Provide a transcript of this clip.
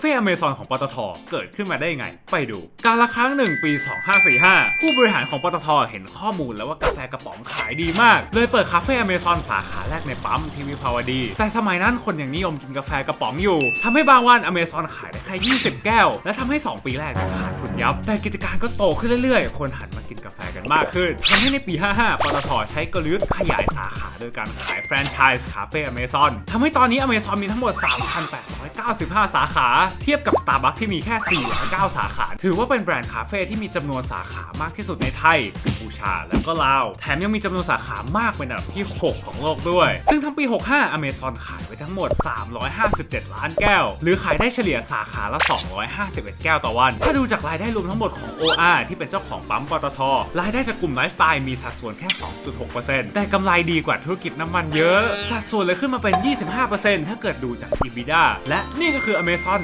เฟ่อเมซอนของปตทเกิดขึ้นมาได้ยังไง ไปดู การละครั้งหนึ่งปี 2545 ผู้บริหารของปตทเห็นข้อมูลแล้วว่ากาแฟกระป๋องขายดีมาก เลยเปิดคาเฟ่อเมซอนสาขาแรกในปั๊มที่วิภาวดี แต่สมัยนั้นคนยังนิยมกินกาแฟกระป๋องอยู่ทำให้บางวันอเมซอนขายได้แค่20 แก้ว และทำให้ 2 ปีแรกขาดทุนยับ แต่กิจการก็โตขึ้นเรื่อยๆ คนหันมากินกาแฟกันมากขึ้นทำให้ในปี 55 ปตทใช้กลยุทธ์ขยายสาขาโดยการขายแฟรนไชส์คาเฟ่อเมซอนทำให้ตอนนี้อเมซอนมีทั้งหมด 3,895 สาขาเทียบกับ Starbucks ที่มีแค่ 409 สาขา ถือว่าเป็นแบรนด์คาเฟ่ที่มีจำนวนสาขามากที่สุดในไทยกัมพูชา และก็ลาว แถมยังมีจำนวนสาขามากเป็นอันดับที่ 6 ของโลกด้วย ซึ่งทั้งปี 65 Amazon ขายไปทั้งหมด 357 ล้านแก้ว หรือขายได้เฉลี่ยสาขาละ 251 แก้วต่อวัน ถ้าดูจากรายได้รวมทั้งหมดของ OR ที่เป็นเจ้าของปั๊มปตท รายได้จากกลุ่มไลฟ์สไตล์มีสัดส่วนแค่ 2.6%แต่กำไรดีกว่าธุรกิจน้ำมันเยอะ สัดส่วนเลยขึ้นมาเป็น 25%ถ้าเกิดดูจาก EBITDA และนี่ก็คือ Amazon